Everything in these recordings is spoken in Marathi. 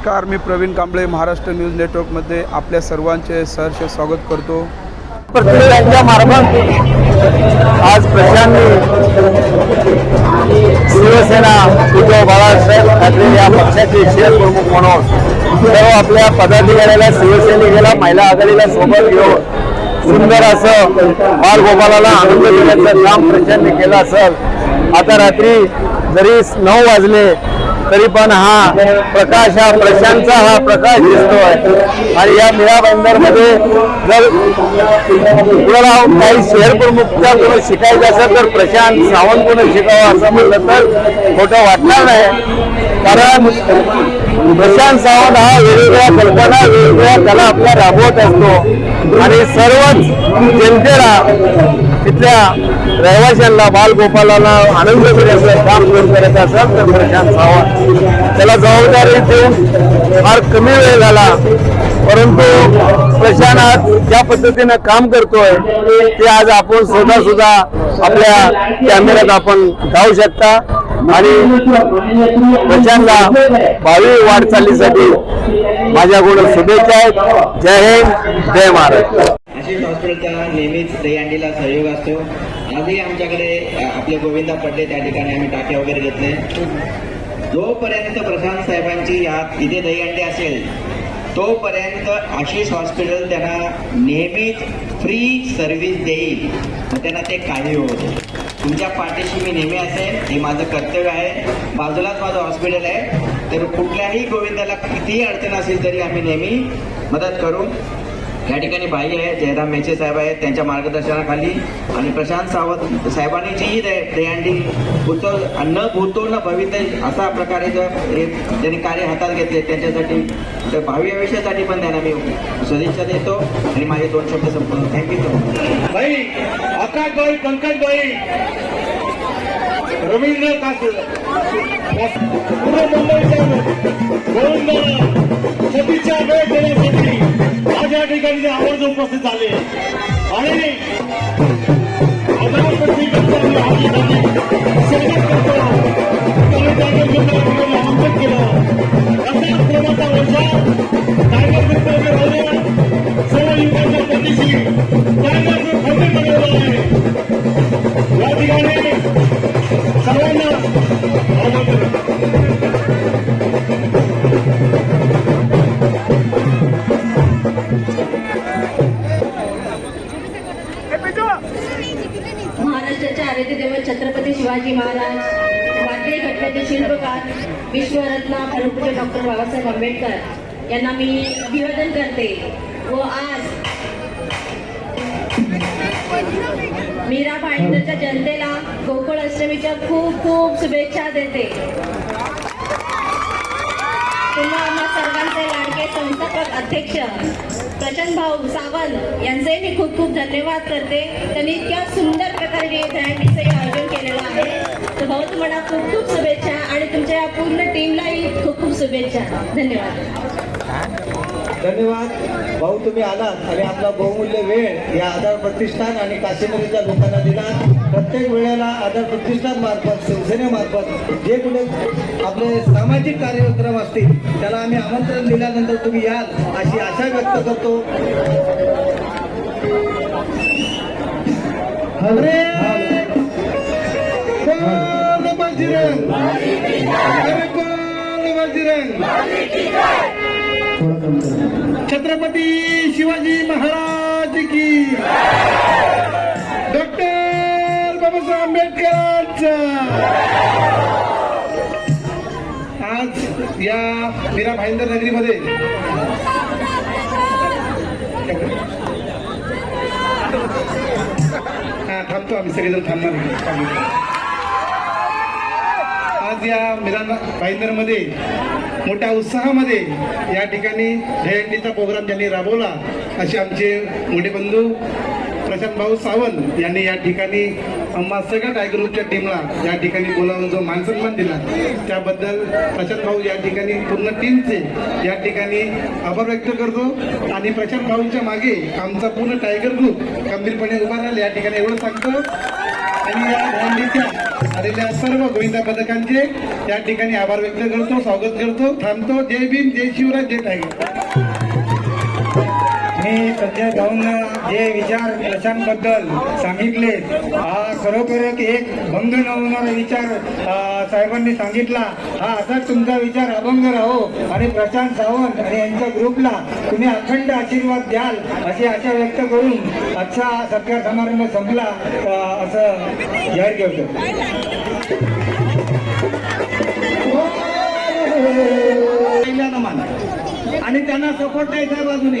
नमस्कार मी प्रवीण कांबळे महाराष्ट्र न्यूज नेटवर्कमध्ये आपल्या सर्वांचे सहर्ष स्वागत करतो. प्रतिनिधींच्या मार्फत आज प्रशांनी शिवसेना उद्धव बाळासाहेब ठाकरे या पक्षाचे शहर प्रमुख म्हणून सर्व आपल्या पदाधिकाऱ्याला शिवसैनिकाला महिला आघाडीला सोबत घेऊन सुंदर असं बालगोपालाला आनंद देण्याचं काम प्रशांनी केलं असेल. आता रात्री जरी नऊ वाजले तरी पण हा प्रकाश हा प्रशांतचा हा प्रकाश दिसतोय. आणि या मीरा मध्ये जर कुणाला काही शहर प्रमुखचा कोणी शिकायचं असेल तर प्रशांत सावंत कोणी शिकावं असं म्हटलं तर खोटं वाटणार नाही. कारण प्रशांत सावंत हा वेगवेगळ्या कल्पना वेगवेगळ्या कला आपल्या राबवत असतो. आणि सर्वच जनतेला तिथल्या रहिवाशांना बालगोपालांना आनंद देण्याचं काम करून करत असेल तर प्रशांत सावंत त्याला जबाबदारी देऊन फार कमी वेळ झाला. परंतु प्रशांत आज ज्या पद्धतीनं काम करतोय ते आज आपण स्वतः सुद्धा आपल्या कॅमेऱ्यात आपण जाऊ शकता. आणि प्रशांतला भावी वाटचालीसाठी माझ्याकडून शुभेच्छा आहेत. जय हिंद जय महाराष्ट्र. आशिष हॉस्पिटलचा नेहमीच दहीहंडीला सहयोग असतो. आजही आमच्याकडे आपले गोविंदा पडले त्या ठिकाणी आम्ही टाके वगैरे घेतले. जोपर्यंत प्रशांत साहेबांची या इथे दहीहंडी असेल तोपर्यंत आशिष हॉस्पिटल त्यांना नेहमीच फ्री सर्व्हिस देईल. मग त्यांना ते काही होत तुमच्या पाठीशी मी नेहमी असेल हे माझं कर्तव्य आहे. बाजूलाच माझं हॉस्पिटल आहे. तर कुठल्याही गोविंदाला कितीही अडचण असेल तरी आम्ही नेहमी मदत करू. या ठिकाणी भाई आहे जयराम मेचे साहेब आहेत त्यांच्या मार्गदर्शनाखाली. आणि प्रशांत सावंत साहेबांनी जी दयांडी उत्सव न भूतो न भवित असा प्रकारे जर हे त्यांनी कार्य हातात घेतले त्यांच्यासाठी तर भावी आयुष्यासाठी पण त्यांना मी सदिच्छा देतो. आणि माझे दोन शब्द संपूर्ण थँक्यू सो मच भाई आकाशभाई पंकजभाई रवींद्र कासे पूर्व मुंबईच्या आज ठिकाणी ते आवर्ज उपस्थित झाले. आणि आमंत्रित केलं वर्षा टायगर सर्व युवकांच्या टायगर आहे या ठिकाणी बाबासाहेब आंबेडकर यांना मी अभिवादन करते व आज मीरा भाईंदरच्या जनतेला गोकुळ अष्टमीच्या खूप खूप शुभेच्छा देते. पुन्हा आम्हा सर्वांचे लाडके संस्थापक अध्यक्ष प्रचंड भाऊ सावंत यांचे मी खूप खूप धन्यवाद करते. त्यांनी इतक्या सुंदर प्रकारे दहीहंडीचं आयोजन केलेलं आहे. तर भाऊ तुम्हाला खूप खूप शुभेच्छा आणि तुमच्या या पूर्ण टीमला शुभेच्छा. धन्यवाद. धन्यवाद. भाऊ तुम्ही आलात आणि आपला बहुमूल्य वेळ या आधार प्रतिष्ठान आणि काश्मीरीच्या लोकांना दिला. प्रत्येक वेळेला आधार प्रतिष्ठान मार्फत शिवसेनेमार्फत जे कुठे आपले सामाजिक कार्यक्रम असतील त्याला आम्ही आमंत्रण दिल्यानंतर तुम्ही याल अशी आशा व्यक्त करतो. हरे! कोण छत्रपती शिवाजी महाराज की डॉक्टर बाबासाहेब आंबेडकरांचा. आज या मीरा भाईंदर नगरीमध्ये हा थांबतो आम्ही सगळेजण थांबणार आज या मिरान भाईंदरमध्ये मोठ्या उत्साहामध्ये या ठिकाणी दहीहंडीचा प्रोग्राम त्यांनी राबवला. असे आमचे मोठे बंधू प्रशांत भाऊ सावंत यांनी या ठिकाणी आम्हा सगळ्या टायगर ग्रुपच्या टीमला या ठिकाणी बोलावून जो मानसन्मान दिला त्याबद्दल प्रशांत भाऊ या ठिकाणी पूर्ण टीमचे या ठिकाणी आभार व्यक्त करतो. आणि प्रशांत भाऊंच्या मागे आमचा पूर्ण टायगर ग्रुप गंभीरपणे उभा राहिला या ठिकाणी एवढं सांगतो. आणि या भांडीच्या आलेल्या सर्व गोविंदा पथकांचे या ठिकाणी आभार व्यक्त करतो स्वागत करतो थांबतो. जय भीम जय शिवराज जय टायगर मी सध्या जाऊन जे विचार प्रशांतबद्दल सांगितले हा खरोखरच एक भंग न होणारा विचार साहेबांनी सांगितला. हा असाच तुमचा विचार अभंग राहो आणि प्रशांत सावंत आणि यांच्या ग्रुपला तुम्ही अखंड आशीर्वाद द्याल अशी आशा व्यक्त करून आजचा सत्कार समारंभ संपला असं जाहीर केलं आणि त्यांना सपोर्ट नाही त्या बाजूने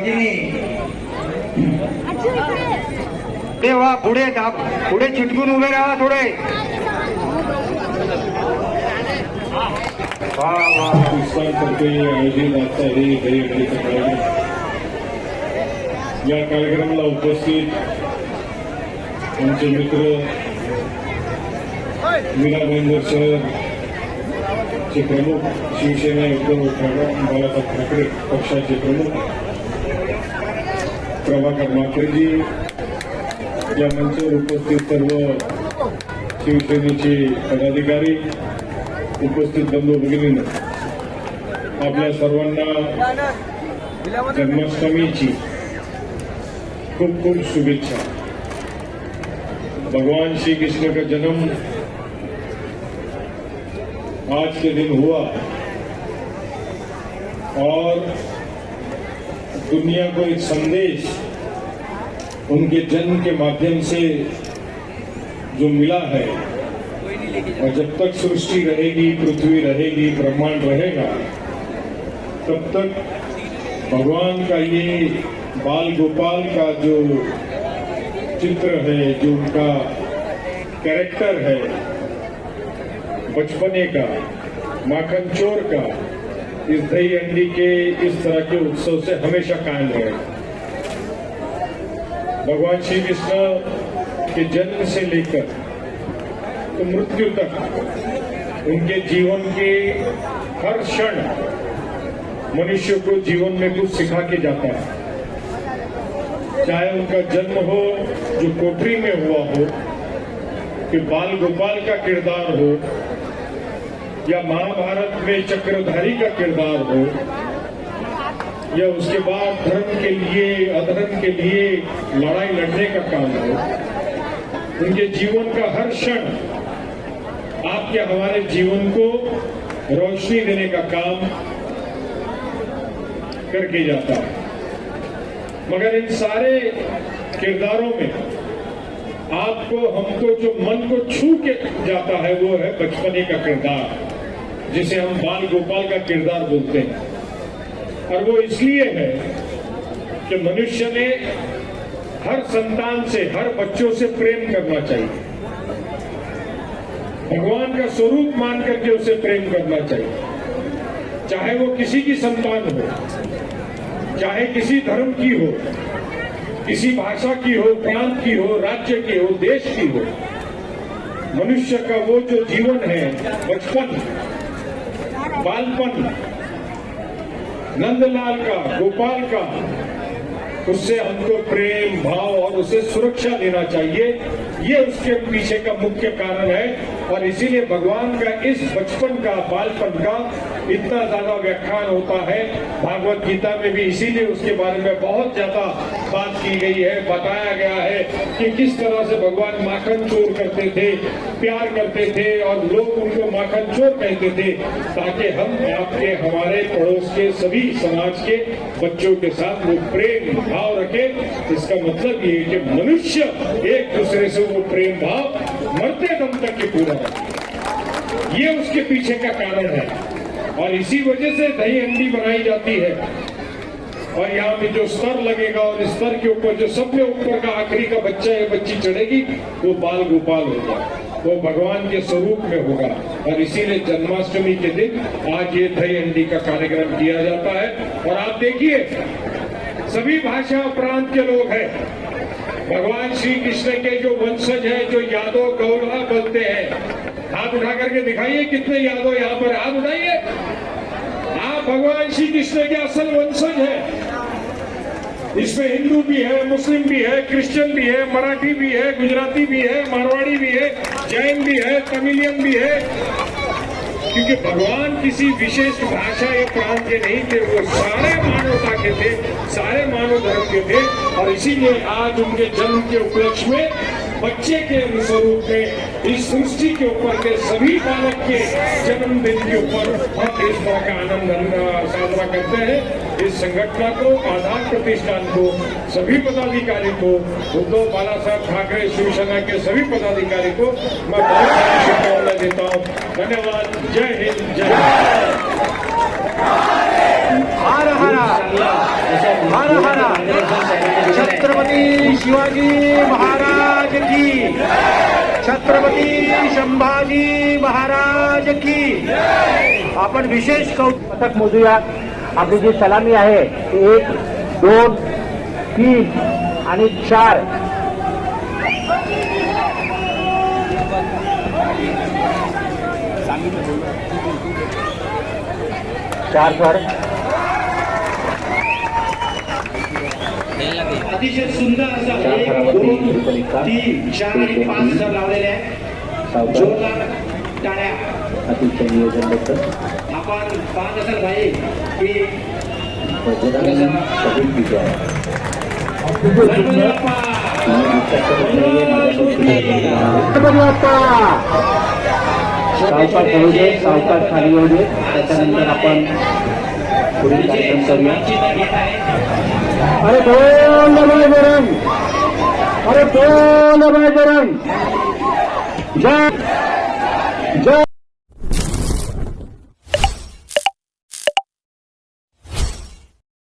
भगिनी. ते वा पुढे धा- पुढे चिटकून उभे राहा थोडे. वा वा उत्साहातर्फे आयोजित आजचा हे. दहीहंडीचा कार्यक्रम या कार्यक्रमाला उपस्थित आमचे मित्र मीरा भाईंदर शहर चे प्रमुख शिवसेना उद्धव ठाकरे बाळासाहेब ठाकरे पक्षाचे प्रमुख प्रभाकर माकरेजी या मंचावर उपस्थित सर्व शिवसेनेचे पदाधिकारी उपस्थित बंधू भगिनींनो आपल्या सर्वांना जन्माष्टमीची खूप खूप शुभेच्छा. भगवान श्री कृष्ण का जन्म आज के दिन हुआ. और दुनिया को एक संदेश उनके जन्म के माध्यम से जो मिला है, और जब तक सृष्टि रहेगी, पृथ्वी रहेगी, ब्रह्मांड रहेगा, तब तक भगवान का ये बाल गोपाल का जो चित्र है, जो उनका कैरेक्टर है, बचपने का माखन चोर का इस दही के इस तरह के उत्सव से हमेशा कायम रहे। भगवान श्री कृष्ण के जन्म से लेकर तो मृत्यु तक उनके जीवन के हर क्षण मनुष्य को जीवन में कुछ सिखा के जाता है। चाहे उनका जन्म हो, जो कोठरी में हुआ हो, कि बाल गोपाल का किरदार हो या महाभारत में चक्रधारी का किरदार हो, या उसके बाद धर्म के लिए, अधर्म के लिए लड़ाई लड़ने का काम हो, उनके जीवन का हर क्षण आपके, हमारे जीवन को रोशनी देने का काम करके जाता है। मगर इन सारे किरदारों में आपको, हमको, जो मन को छू के जाता है, वो है बचपने का किरदार। जिसे हम बाल गोपाल का किरदार बोलते हैं। और वो इसलिए है कि मनुष्य ने हर संतान से, हर बच्चों से प्रेम करना चाहिए। भगवान का स्वरूप मान करके उसे प्रेम करना चाहिए। चाहे वो किसी की संतान हो, चाहे किसी धर्म की हो, किसी भाषा की हो, प्रांत की हो, राज्य की हो, देश की हो, मनुष्य का वो जो जीवन है, बचपन बालपन, नंदलाल का, गोपाल का, उससे हमको प्रेम, भाव और उसे सुरक्षा देना चाहिए। ये उसके पीछे का मुख्य कारण है। और इसीलिए भगवान का इस बचपन का, बालपन का इतना ज़्यादा व्याख्यान होता है। भागवत गीता में भी इसीलिए उसके बारे में बहुत ज़्यादा बात की गई है, बताया गया है कि किस तरह से भगवान माखन चोर करते थे, प्यार करते थे और लोग उनको माखन चोर कहते थे, ताकि हम आपके, हमारे पड़ोस के सभी समाज के बच्चों के साथ वो प्रेम भाव रखे। इसका मतलब ये कि मनुष्य एक दूसरे से वो प्रेम भाव मरते दम तक के पूरा ये उसके पीछे का कारण है। और इसी वजह से दही हंडी बनाई जाती है। और यहाँ पे जो स्तर लगेगा और स्तर के ऊपर जो सबसे ऊपर का आखिरी का बच्चा या बच्ची चढ़ेगी, वो बाल गोपाल होगा। वो भगवान के स्वरूप में होगा। और इसीलिए जन्माष्टमी के दिन आज ये दही हंडी का कार्यक्रम किया जाता है। और आप देखिए, सभी भाषा प्रांत के लोग हैं। भगवान श्री कृष्ण के जो वंशज है, जो यादव गौरवा बोलते हैं, हाथ उठा करके दिखाइए, कितने यादव यहाँ पर हाथ उठाइए। आप भगवान श्री कृष्ण के असल वंशज है। इसमें हिंदू भी है, मुस्लिम भी है, क्रिश्चियन भी है, मराठी भी है, गुजराती भी है, मारवाड़ी भी है, जैन भी है, तमिलियन भी है। क्योंकि भगवान किसी विशेष भाषा या प्रांत के नहीं थे वो सारे मानवता के थे सारे मानव धर्म के थे और इसीलिए आज उनके जन्म के उपलक्ष्य में बच्चे के स्वरूप में, इस सृष्टि के ऊपर के सभी बालक के जन्मदिन के ऊपर हम इस तरह का आनंद साजरा करते हैं। इस संगठन को, आधार प्रतिष्ठान को, सभी पदाधिकारी को, उद्धव बाला साहब ठाकरे, शिवसेना के सभी पदाधिकारी को मैं बहुत सारी शुभकामनाएँ देता हूँ। धन्यवाद। जय हिंद, जय हर हर हर हर। छत्रपती शिवाजी महाराज। की। छत्रपती संभाजी महाराज की। आपण विशेष कौतक मोजूया. आपली जी सलामी आहे ती एक दोन तीन आणि चार. चार सर अतिशय सुंदर असा एक दोन तीन चार आणि पाच सर लावलेले आहे. जोरदार टाळ्या. अतिशय नियोजनबद्ध आपण पाहत असाल भाई की सावकाश होऊ दे सावकाश खाली होऊ दे. त्याच्यानंतर आपण पुढील कार्यक्रम करूया. আরে কোন নবাই বেরান আরে কোন নবাই বেরান জয় জয়।